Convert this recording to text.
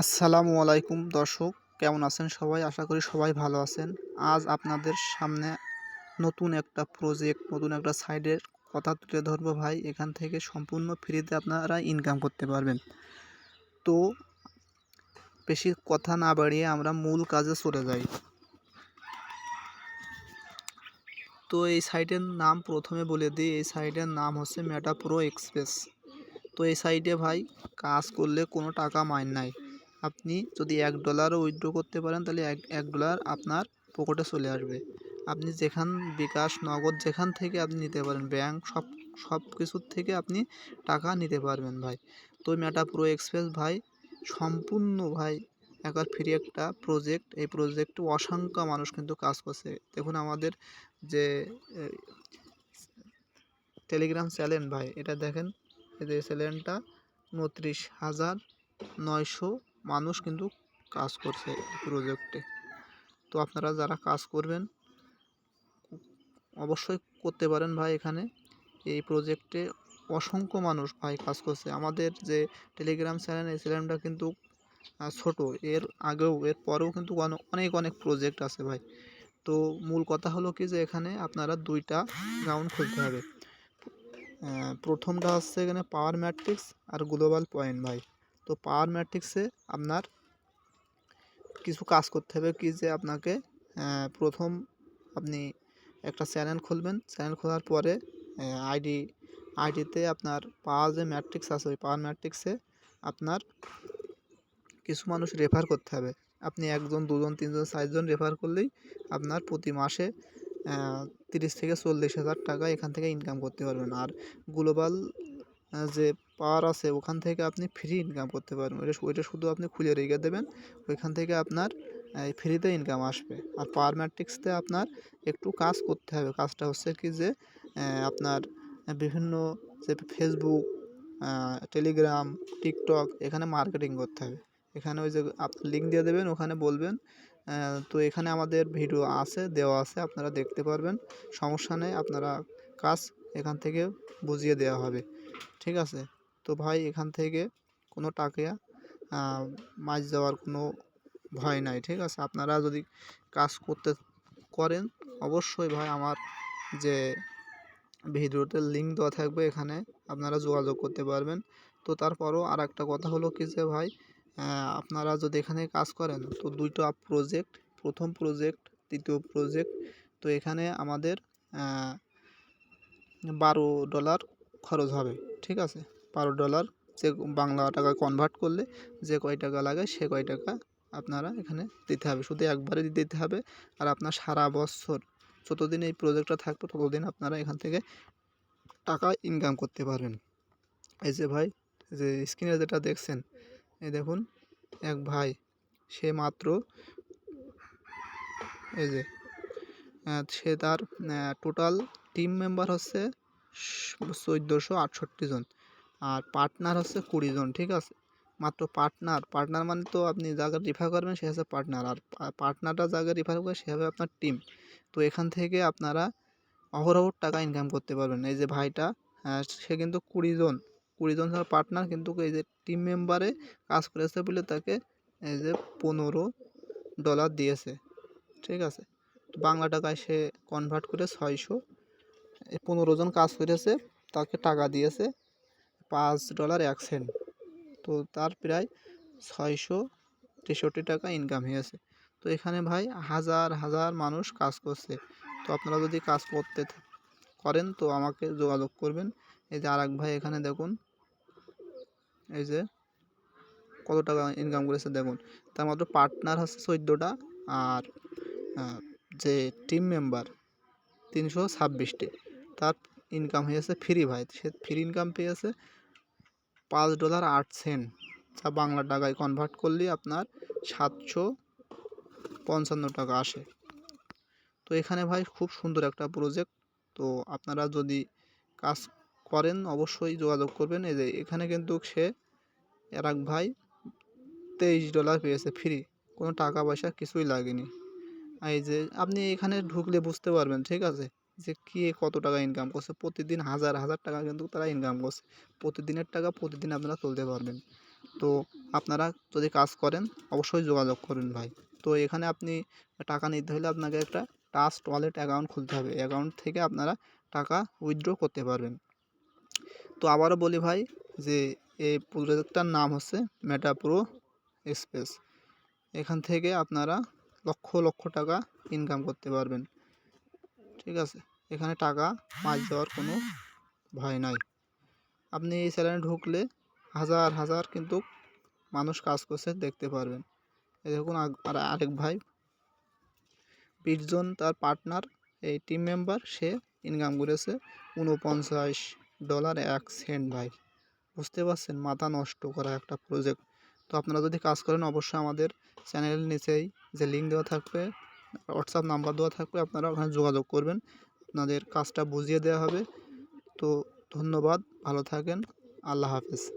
আসসালামু আলাইকুম দর্শক, কেমন আছেন সবাই? আশা করি সবাই ভালো আছেন। আজ আপনাদের সামনে নতুন একটা প্রজেক্ট নতুন একটা সাইডের কথা তুলে ধরবো ভাই। এখান থেকে সম্পূর্ণ ফ্রিতে আপনারা ইনকাম করতে পারবেন। তো বেশি কথা না বাড়িয়ে আমরা মূল কাজে চলে যাই। তো এই সাইটের নাম প্রথমে বলে দিই। এই সাইটের নাম হচ্ছে মেটা প্রো এক্সপ্রেস তো এই সাইটে ভাই, কাজ করলে কোনো টাকা মাইন নাই। আপনি যদি এক ডলারও উইথড্র করতে পারেন, তাহলে এক এক ডলার আপনার পকেটে চলে আসবে। আপনি যেখান, বিকাশ, নগদ যেখান থেকে আপনি নিতে পারেন, ব্যাংক, সব সব কিছুর থেকে আপনি টাকা নিতে পারবেন ভাই। তো মেটা প্রো এক্সপ্রেস ভাই, সম্পূর্ণ ভাই একবার ফ্রি একটা প্রজেক্ট এই প্রজেক্টে অসংখ্য মানুষ কিন্তু কাজ করছে। দেখুন আমাদের যে টেলিগ্রাম চ্যানেল ভাই, এটা দেখেন এই যে চ্যানেলটা উনত্রিশ হাজার নয়শো মানুষ কিন্তু কাজ করছে প্রজেক্টে তো আপনারা যারা কাজ করবেন, অবশ্যই করতে পারেন ভাই এখানে। এই প্রজেক্টে অসংখ্য মানুষ ভাই কাজ করছে। আমাদের যে টেলিগ্রাম চ্যানেল এই চ্যানেলটা কিন্তু ছোট। এর আগেও, এর পরেও কিন্তু অনে- অনেক অনেক প্রজেক্ট আছে ভাই। তো মূল কথা হলো কি যে এখানে আপনারা দুইটা গ্রাউন্ড খুলতে হবে। প্রথমটা হচ্ছে এখানে পাওয়ার ম্যাট্রিক্স আর গ্লোবাল পয়েন্ট ভাই। তো পাওয়ার ম্যাট্রিক্সে আপনার কিছু কাজ করতে হবে কি যে আপনাকে প্রথম আপনি একটা চ্যানেল খুলবেন। চ্যানেল খোলার পরে আইডি আইডিতে আপনার পাওয়ার যে ম্যাট্রিক্স আছে, ওই পাওয়ার ম্যাট্রিক্সে আপনার কিছু মানুষ রেফার করতে হবে। আপনি একজন, দুজন, তিনজন, চারজন রেফার করলেই আপনার প্রতি মাসে তিরিশ থেকে চল্লিশ হাজার টাকা এখান থেকে ইনকাম করতে পারবেন। আর গ্লোবাল যে পাওয়ার আছে, ওখান থেকে আপনি ফ্রি ইনকাম করতে পারবেন। ওইটা ওইটা শুধু আপনি খুলে রেখে দেবেন, ওইখান থেকে আপনার, এই ফ্রিতে ইনকাম আসবে। আর পাওয়ার ম্যাট্রিক্সতে আপনার একটু কাজ করতে হবে। কাজটা হচ্ছে কি যে আপনার বিভিন্ন যে ফেসবুক টেলিগ্রাম টিকটক এখানে মার্কেটিং করতে হবে। এখানে ওই যে আপনি লিঙ্ক দিয়ে দেবেন, ওখানে বলবেন তো এখানে আমাদের ভিডিও আছে, দেওয়া আছে, আপনারা দেখতে পারবেন। সমস্যা নেই, আপনারা কাজ এখান থেকে বুঝিয়ে দেওয়া হবে। ঠিক আছে? তো ভাই এখান থেকে কোনো টাকা মাছ যাওয়ার কোনো ভয় নাই, ঠিক আছে? আপনারা যদি কাজ করতে করেন, অবশ্যই ভাই আমার যে ভিডিওতে লিঙ্ক দেওয়া থাকবে এখানে আপনারা যোগাযোগ করতে পারবেন। তো তারপরও আর একটা কথা হলো কি যে ভাই আপনারা যদি এখানে কাজ করেন, তো দুইটা প্রজেক্ট প্রথম প্রজেক্ট দ্বিতীয় প্রজেক্ট তো এখানে আমাদের বারো ডলার খরচ হবে, ঠিক আছে? বারো ডলার, যে বাংলা টাকায় কনভার্ট করলে যে কয় টাকা লাগে সে কয় টাকা আপনারা এখানে দিতে হবে। শুধু একবারে দিতে হবে। আর আপনার সারা বছর যতদিন এই প্রজেক্টটা থাকবে ততদিন আপনারা এখান থেকে টাকা ইনকাম করতে পারবেন। এই যে ভাই যে স্ক্রিনে যেটা দেখছেন, এই দেখুন, এক ভাই, সে মাত্র, এই যে সে তার টোটাল টিম মেম্বার হচ্ছে চোদ্দোশো আটষট্টি জন। আর পার্টনার হচ্ছে কুড়ি জন ঠিক আছে? মাত্র পার্টনার পার্টনার মানে তো আপনি যাকে রিফার করবেন সে হচ্ছে পার্টনার আর পার্টনারটা যাকে রিফার করবে সে হবে আপনার টিম তো এখান থেকে আপনারা অহরহ টাকা ইনকাম করতে পারবেন। এই যে ভাইটা আহ, সে কিন্তু কুড়ি জন কুড়ি জন পার্টনার কিন্তু এই যে টিম মেম্বারে কাজ করেছে বলে তাকে এই যে পনেরো ডলার দিয়েছে ঠিক আছে? বাংলা টাকায় সে কনভার্ট করে ছয়শো পনেরো জন কাজ করেছে তাকে টাকা দিয়েছে। পাঁচ ডলার এক সেন্ট। তো তার প্রায় ছয়শো তেষট্টি টাকা ইনকাম হয়েছে। তো এখানে ভাই হাজার হাজার মানুষ কাজ করছে। তো আপনারা যদি কাজ করতে করেন তো আমাকে যোগাযোগ করবেন। এই যে আর এক ভাই এখানে দেখুন। এই যে কত টাকা ইনকাম করেছে দেখুন। তার মাত্র পার্টনার হচ্ছে চোদ্দোটা আর যে টিম মেম্বার তিনশো ছাব্বিশটি। তার ইনকাম হয়েছে ফ্রি ভাই। সে ফ্রি ইনকাম পেয়েছে পাঁচ ডলার আট সেন্ট। যা বাংলা টাকায় কনভার্ট করলে আপনার সাতশো পঞ্চান্ন টাকা আসে। তো এখানে ভাই খুব সুন্দর একটা প্রজেক্ট তো আপনারা যদি কাজ করেন, অবশ্যই যোগাযোগ করবেন। এই যে এখানে কিন্তু সে আর এক ভাই তেইশ ডলার পেয়েছে ফ্রি কোনো টাকা পয়সা কিছুই লাগেনি। এই যে আপনি এখানে ঢুকলে বুঝতে পারবেন, ঠিক আছে? যে কে কত টাকা ইনকাম করছে? প্রতিদিন হাজার হাজার টাকা কিন্তু তারা ইনকাম করছে। প্রতিদিনের টাকা প্রতিদিন আপনারা তুলতে পারবেন। তো আপনারা যদি কাজ করেন, অবশ্যই যোগাযোগ করুন ভাই। তো এখানে আপনি টাকা নিতে হলে আপনাকে একটা ট্রাস্ট ওয়ালেট অ্যাকাউন্ট খুলতে হবে। অ্যাকাউন্ট থেকে আপনারা টাকা উইথড্র করতে পারবেন। তো আবারও বলি ভাই যে এই প্রজেক্টটার নাম হচ্ছে মেটা প্রো এক্সপ্রেস এখান থেকে আপনারা লক্ষ লক্ষ টাকা ইনকাম করতে পারবেন। ঠিক আছে। এখানে টাকা, মাছ যাওয়ার কোনো ভয় নাই। আপনি এই চ্যানেলে ঢুকলে হাজার হাজার কিন্তু মানুষ কাজ করছে, দেখতে পারবেন। এই দেখুন আর আরেক ভাই। বিশজন তার পার্টনার এই টিম মেম্বার সে ইনকাম করেছে উনপঞ্চাশ ডলার এক সেন্ট ভাই। বুঝতে পারছেন, মাথা নষ্ট করা একটা প্রজেক্ট তো আপনারা যদি কাজ করেন, অবশ্যই আমাদের চ্যানেলের নিচেই যে লিঙ্ক দেওয়া থাকবে হোয়াটসঅ্যাপ নাম্বার দেওয়া থাকবে আপনারা ওখানে যোগাযোগ করবেন। আপনাদের কাজটা বুঝিয়ে দেওয়া হবে। তো ধন্যবাদ, ভালো থাকেন। আল্লাহ হাফেজ।